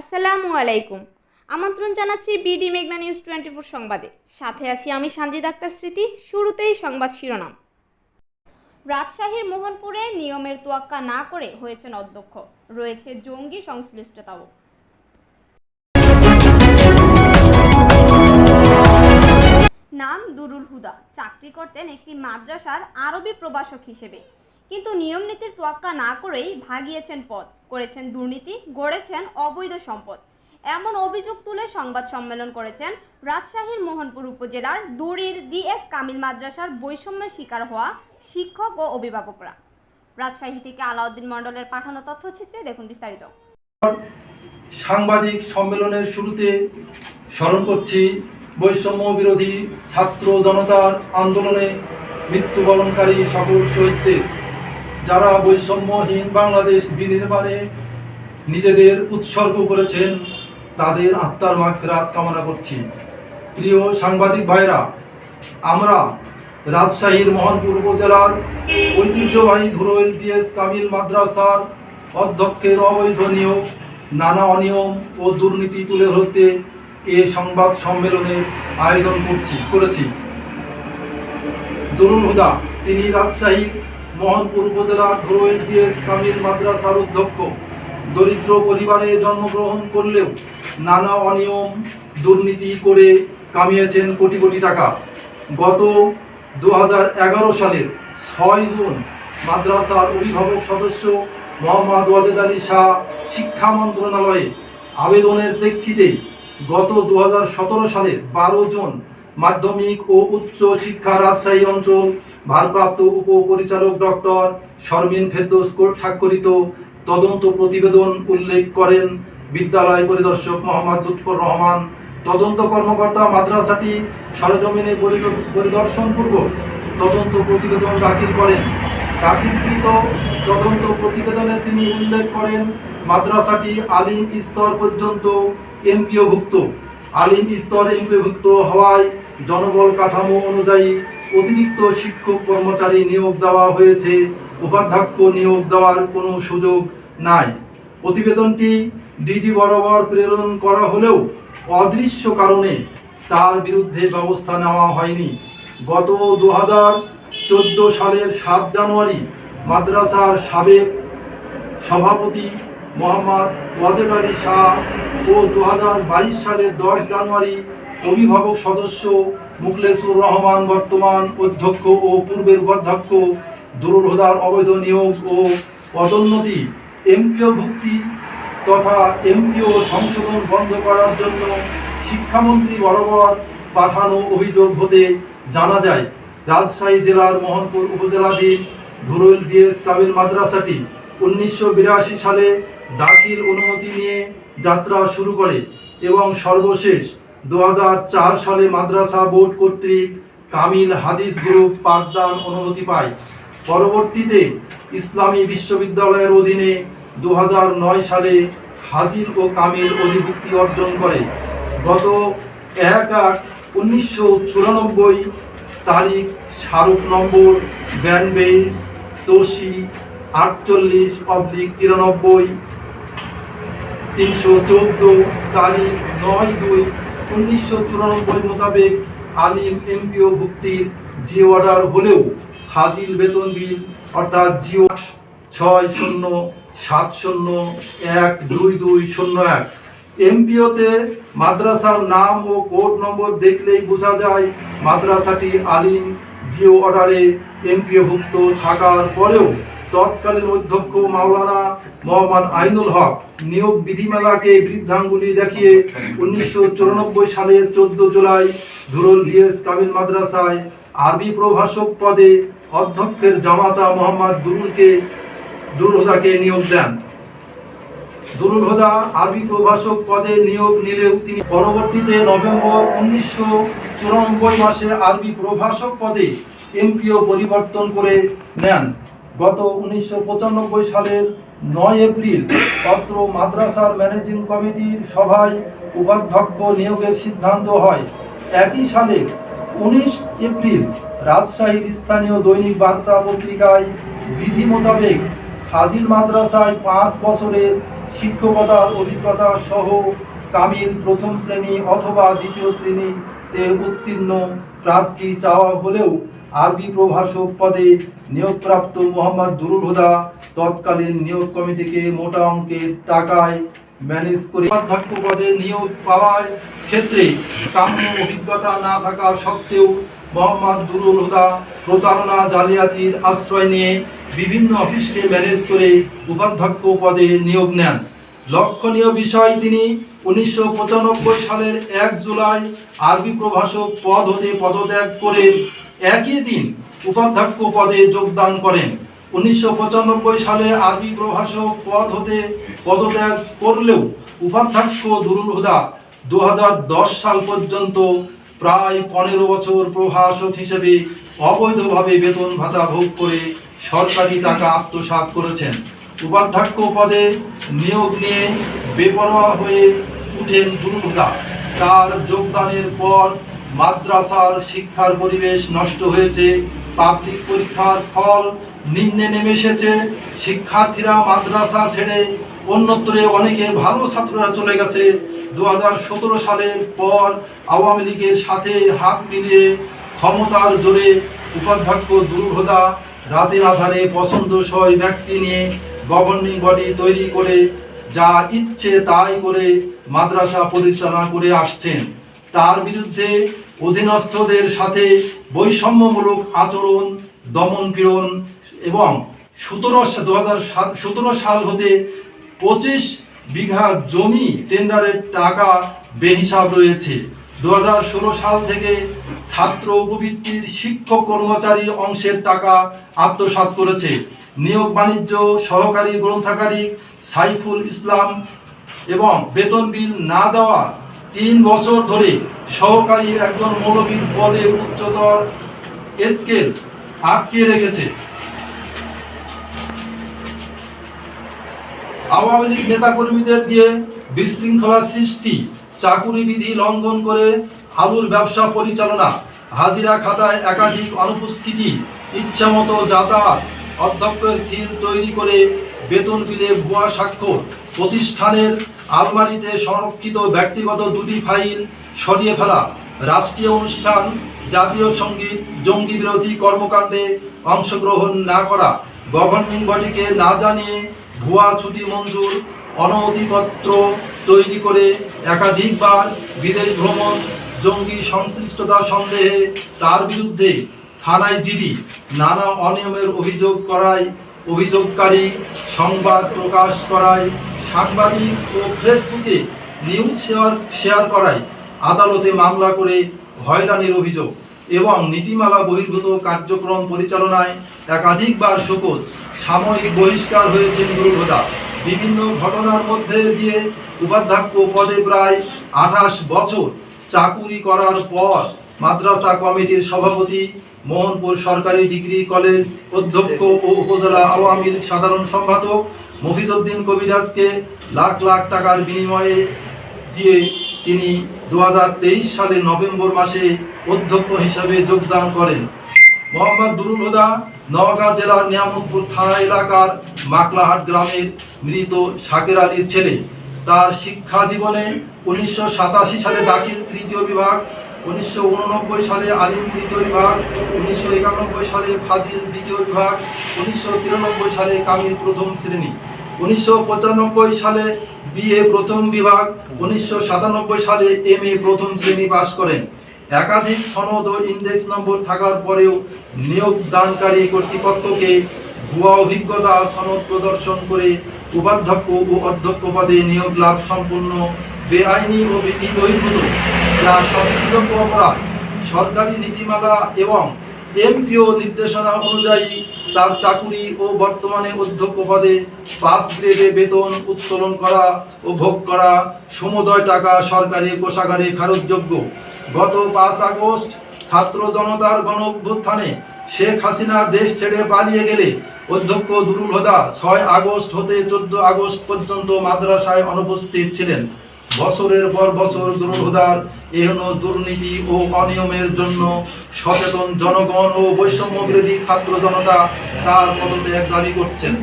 আসসালামু আলাইকুম। আমন্ত্রণ জানাচ্ছি বিডি মেঘনা নিউজ টোয়েন্টি ফোর সংবাদে। সাথে আছি আমি সানজিদ আক্তার স্মৃতি, শুরুতেই সংবাদ শিরোনাম। রাজশাহীর মোহনপুরে নিয়মের তোয়াক্কা না করে হয়েছেন অধ্যক্ষ। রয়েছে জঙ্গি সংশ্লিষ্টতাও। নাম দুরুল হুদা। চাকরি করতেন একটি মাদ্রাসার আরবি প্রভাষক হিসেবে। কিন্তু নিয়ম নীতির তোয়াক্কা না করেই ভাগিয়েছেন পদ করেছেন দুর্নীতি, গড়েছেন অবৈধ সম্পদ। এমন অভিযোগ তুলে সংবাদ সম্মেলন করেছেন রাজশাহীর মোহনপুর উপজেলার দুরির ডিএস কামিল মাদ্রাসার বৈষম্যের শিকার হওয়া শিক্ষক ও অভিভাবকরা। রাজশাহী থেকে আলাউদ্দিন মণ্ডলের পাঠানো তথ্যচিত্রে দেখুন বিস্তারিত। সাংবাদিক সম্মেলনের শুরুতে স্মরণ করছি, বৈষম্য বিরোধী ছাত্র জনতার আন্দোলনে মৃত্যুবরণকারী সকল শহীদদের যারা বৈষম্যহীন বাংলাদেশ বিনির্মাণে নিজেদের উৎসর্গ করেছেন, তাদের আত্মার মাগফিরাত কামনা করছি। প্রিয় সাংবাদিক ভাইরা, আমরা রাজশাহীর মোহনপুর উপজেলার ঐতিহ্যবাহী ধুরৈল ডিএস কামিল মাদ্রাসার অধ্যক্ষের অবৈধ নিয়োগ, নানা অনিয়ম ও দুর্নীতি তুলে ধরতে এ সংবাদ সম্মেলনের আয়োজন করছি, করেছি। দুরুল হুদা, তিনি রাজশাহীর মোহনপুর উপজেলার ধুরৈল ডিএস কামিল মাদ্রাসার অধ্যক্ষ। দরিদ্র পরিবারে জন্মগ্রহণ করলেও নানা অনিয়ম, দুর্নীতি করে কামিয়েছেন কোটি কোটি টাকা। গত দু হাজার এগারো সালের ছয় জুন মাদ্রাসার অভিভাবক সদস্য মোহাম্মদ ওয়াজেদ আলী শাহ শিক্ষা মন্ত্রণালয়ে আবেদনের প্রেক্ষিতে গত দু হাজার সতেরো সালের বারো জুন মাধ্যমিক ও উচ্চ শিক্ষা রাজশাহী অঞ্চল ভারপ্রাপ্ত উপপরিচালক ডক্টর শর্মিন ফেরদৌস স্বাক্ষরিত তদন্ত প্রতিবেদন উল্লেখ করেন বিদ্যালয় পরিদর্শক মোহাম্মদ লুৎফর রহমান। তদন্ত কর্মকর্তা মাদ্রাসাটি সরজমিনে পরি- পরিদর্শনপূর্বক তদন্ত প্রতিবেদন দাখিল করেন। দাখিলকৃত তদন্ত প্রতিবেদনে তিনি উল্লেখ করেন, মাদ্রাসাটি আলিম স্তর পর্যন্ত এমপিওভুক্ত। আলিম স্তর এমপিওভুক্ত হওয়ায় জনবল কাঠামো অনুযায়ী অতিরিক্ত শিক্ষক কর্মচারী নিয়োগ দেওয়া হয়েছে, উপাধ্যক্ষ নিয়োগ দেওয়ার কোনো সুযোগ নাই। প্রতিবেদনটি ডিজি বরাবর প্রেরণ করা হলেও অদৃশ্য কারণে তার বিরুদ্ধে ব্যবস্থা নেওয়া হয়নি। গত দু হাজার চোদ্দ সালের সাত জানুয়ারি মাদ্রাসার সাবেক সভাপতি মোহাম্মদ ওয়াজেদ আলী শাহ ও দু হাজার বাইশ সালের দশ জানুয়ারি অভিভাবক সদস্য মুখলেসুর রহমান বর্তমান অধ্যক্ষ ও পূর্বের উপাধ্যক্ষ দুরুল হুদার অবৈধ নিয়োগ ও পদোন্নতি, এমপিও ভুক্তি তথা এমপিও সংশোধন বন্ধ করার জন্য শিক্ষামন্ত্রী বরাবর পাঠানো অভিযোগ হতে জানা যায়। রাজশাহী জেলার মোহনপুর উপজেলাধীন ধুরুল ডিএস কাবিল মাদ্রাসাটি উনিশশো বিরাশি সালে দাখিল অনুমতি নিয়ে যাত্রা শুরু করে এবং সর্বশেষ দু হাজার চার সালে মাদ্রাসা বোর্ড কর্তৃক কামিল হাদিস গ্রুপ পাঠদান অনুমতি পায়। পরবর্তীতে ইসলামী বিশ্ববিদ্যালয়ের অধীনে দু হাজার নয় সালে হাজির ও কামিল অধিভুক্তি অর্জন করে। গত এক আট উনিশশো চুরানব্বই তারিখ স্মারক নম্বর ব্যানবেইস তোষি আটচল্লিশ অব্লিক তিরানব্বই, তিনশো চোদ্দ তারিখ নয় দুই উনিশশো চুরানব্বই মোতাবেক আলিম এমপিও ভুক্তির যে অর্ডার হলেও হাজির বেতন বিল অর্থাৎ জিও ছয় শূন্য, সাত শূন্য, এক, দুই দুই, শূন্য এক। এমপিওতে মাদ্রাসার নাম ও কোড নম্বর দেখলেই বোঝা যায় মাদ্রাসাটি আলিম জিও অর্ডারে এমপিওভুক্ত থাকার পরেও তৎকালীন অধ্যক্ষ মাওলানা মোহাম্মদ আইনুল হক নিয়োগ বিধিমালাকে বৃদ্ধাঙ্গুলি দেখিয়ে উনিশশো চুরানব্বই সালের চোদ্দ জুলাই ধুরুল ডিএস কামিল মাদ্রাসায় আরবি প্রভাষক পদে অধ্যক্ষের জামাতা মোহাম্মদ দুরুলকে দুরুলহুদাকে নিয়োগ দেন। দুরুল হুদা আরবি প্রভাষক পদে নিয়োগ নিলেও তিনি পরবর্তীতে নভেম্বর উনিশশো চুরানব্বই মাসে আরবি প্রভাষক পদে এমপিও পরিবর্তন করে নেন। গত উনিশশো পঁচানব্বই সালের নয় এপ্রিল পত্র মাদ্রাসার ম্যানেজিং কমিটির সভায় উপাধ্যক্ষ নিয়োগের সিদ্ধান্ত হয়। একই সালে উনিশ এপ্রিল রাজশাহীর স্থানীয় দৈনিক বার্তা পত্রিকায় বিধি মোতাবেক ফাজিল মাদ্রাসায় পাঁচ বছরের শিক্ষকতার অভিজ্ঞতা সহ কামিল প্রথম শ্রেণি অথবা দ্বিতীয় শ্রেণীতে উত্তীর্ণ প্রার্থী চাওয়া হলেও আরবি প্রভাষক পদে নিয়োগপ্রাপ্ত মোহাম্মদ দুরুল হুদা তৎকালীন নিয়োগ কমিটিকে মোটা অঙ্কের টাকায় ম্যানেজ করে অধ্যক্ষ পদে নিয়োগ পাওয়ার ক্ষেত্রে কাম্য অভিজ্ঞতা না থাকা সত্ত্বেও মোহাম্মদ দুরুল হুদা প্রতারণা জালিয়াতির আশ্রয় নিয়ে বিভিন্ন অফিসকে ম্যানেজ করে উপাধ্যক্ষ পদে নিয়োগ নেন। লক্ষণীয় বিষয়, তিনি উনিশশো পঁচানব্বই সালের এক জুলাই আরবি প্রভাষক পদ হতে পদত্যাগ করে একই দিন উপাধ্যক্ষ পদে যোগদান করেন। উনিশশো পঁচানব্বই সালে আরবি প্রভাষক পদ হতে পদত্যাগ করলেও উপাধ্যক্ষ দুরুল হুদা দু হাজার দশ সাল পর্যন্ত প্রায় পনেরো বছর প্রভাষক হিসেবে অবৈধভাবে বেতন ভাতা ভোগ করে সরকারি টাকা আত্মসাৎ করেছেন। উপাধ্যক্ষ পদে নিয়োগ নিয়ে বেপরোয়া হয়ে উঠেন দুরুল হুদা। তার যোগদানের পর মাদ্রাসার শিক্ষার পরিবেশ নষ্ট হয়েছে পাবলিক পরীক্ষার ফল নিম্নে নেমে এসেছে, শিক্ষার্থীরা মাদ্রাসা ছেড়ে অন্যত্রে অনেকে ভালো ছাত্ররা চলে গেছে। দু হাজার সতেরো সালের পর আওয়ামী লীগের সাথে হাত মিলিয়ে ক্ষমতার জোরে উপাধ্যক্ষ দুর্ঘদা রাতের আধারে পছন্দসই ব্যক্তি নিয়ে গভর্নিং বডি তৈরি করে যা ইচ্ছে তাই করে মাদ্রাসা পরিচালনা করে আসছেন। তার বিরুদ্ধে অধীনস্থদের সাথে বৈষম্যমূলক আচরণ, দমন পীড়ন এবং সতেরো দু হাজার সতেরো সাল হতে পঁচিশ বিঘা জমি টেন্ডারের টাকা বেহিসাব রয়েছে। দু হাজার ষোলো সাল থেকে ছাত্র উপবৃত্তির শিক্ষক কর্মচারীর অংশের টাকা আত্মসাৎ করেছে। নিয়োগ বাণিজ্য, সহকারী গ্রন্থাগারিক, সাইফুল ইসলাম এবং বেতন বিল না দেওয়া তিন বছর ধরে সহকারী একজন মৌলবীর পদে উচ্চতর স্কেল আটকে রেখেছে। আওয়ামী লীগ নেতাকর্মীদের দিয়ে বিশৃঙ্খলা সৃষ্টি, চাকুরি বিধি লঙ্ঘন করে আলুর ব্যবসা পরিচালনা, হাজিরা খাতায় একাধিক অনুপস্থিতি, ইচ্ছামতো যাতায়াত, অধ্যক্ষের সিল তৈরি করে বেতন বিলে ভুয়া স্বাক্ষর। প্রতিষ্ঠানের আলমারিতে সংরক্ষিত ব্যক্তিগত দুটি ফাইল সরিয়ে ফেলা। রাষ্ট্রীয় অনুষ্ঠান, জাতীয় সংগীত, জঙ্গি বিরোধী কর্মকাণ্ডে অংশগ্রহণ না করা। গভর্নিং বডিকে না জানিয়ে ভুয়া ছুটি মঞ্জুর অনুমতিপত্র তৈরি করে একাধিকবার বিদেশ ভ্রমণ, জঙ্গি সংশ্লিষ্টতা সন্দেহে তার বিরুদ্ধে থানায় জিডি, নানা অনিয়মের অভিযোগ করায় অভিযোগকারী সংবাদ প্রকাশ করায় সাংবাদিক ও ফেসবুকে নিউজ শেয়ার শেয়ার করায় আদালতে মামলা করে হয়রানির অভিযোগ এবং নীতিমালা বহির্ভূত কার্যক্রম পরিচালনায় একাধিকবার শোকজ সাময়িক বহিষ্কার হয়েছেন গুরুভোদা বিভিন্ন ঘটনার মধ্যে দিয়ে উপাধ্যক্ষ পদে প্রায় আঠাশ বছর চাকুরি করার পর মাদ্রাসা কমিটির সভাপতি মোহনপুর সরকারি ডিগ্রি কলেজ অধ্যক্ষ ও উপজেলা আওয়ামী লীগ সাধারণ সম্পাদক মফিজউদ্দিন কবিরাজকে লাখ লাখ টাকার বিনিময়ে দিয়ে তিনি দু সালের নভেম্বর মাসে অধ্যক্ষ হিসাবে যোগদান করেন। মোহাম্মদ দুরুল হুদা নওগাঁ জেলার নিয়ামতপুর থানা এলাকার মাকলাহাট গ্রামের মৃত শাকের আলীর ছেলে। তার শিক্ষা জীবনে উনিশশো সাতাশি সালে দাখিল তৃতীয় বিভাগ উনিশশো ঊননব্বই সালে আলিম তৃতীয় বিভাগ, উনিশশো একানব্বই সালে ফাজিল দ্বিতীয় বিভাগ, উনিশশো তিরানব্বই সালে কামিল প্রথম শ্রেণি, উনিশশো পঁচানব্বই সালে বিএ প্রথম বিভাগ, উনিশশো সাতানব্বই সালে এম এ প্রথম শ্রেণি পাশ করেন। একাধিক সনদ ও ইন্ডেক্স নম্বর থাকার পরেও নিয়োগদানকারী কর্তৃপক্ষকে ভুয়া অভিজ্ঞতা সনদ প্রদর্শন করে উপাধ্যক্ষ ও অধ্যক্ষ পদে নিয়োগ লাভ সম্পূর্ণ বেআইনি ও বিধি বহির্ভূত যা শাস্তিযোগ্য অপরাধ। সরকারি নীতিমালা এবং এমপিও নির্দেশনা অনুযায়ী তার চাকুরি ও বর্তমানে অধ্যক্ষ পদে পাঁচ গ্রেডে বেতন উত্তোলন করা ও ভোগ করা সমুদয় টাকা সরকারি কোষাগারে ফেরতযোগ্য। গত পাঁচ আগস্ট ছাত্র জনতার গণ অভ্যুত্থানে শেখ হাসিনা দেশ ছেড়ে পালিয়ে গেলে অধ্যক্ষ দুরুল হোদা ছয় আগস্ট হতে চোদ্দ আগস্ট পর্যন্ত মাদ্রাসায় অনুপস্থিত ছিলেন। বছরের পর বছর দুরুল হুদার এহন দুর্নীতি ও অনিয়মের জন্য সচেতন জনগণ ও বৈষম্য ছাত্র জনতা তার পদত্যাগ দাবি করছেন।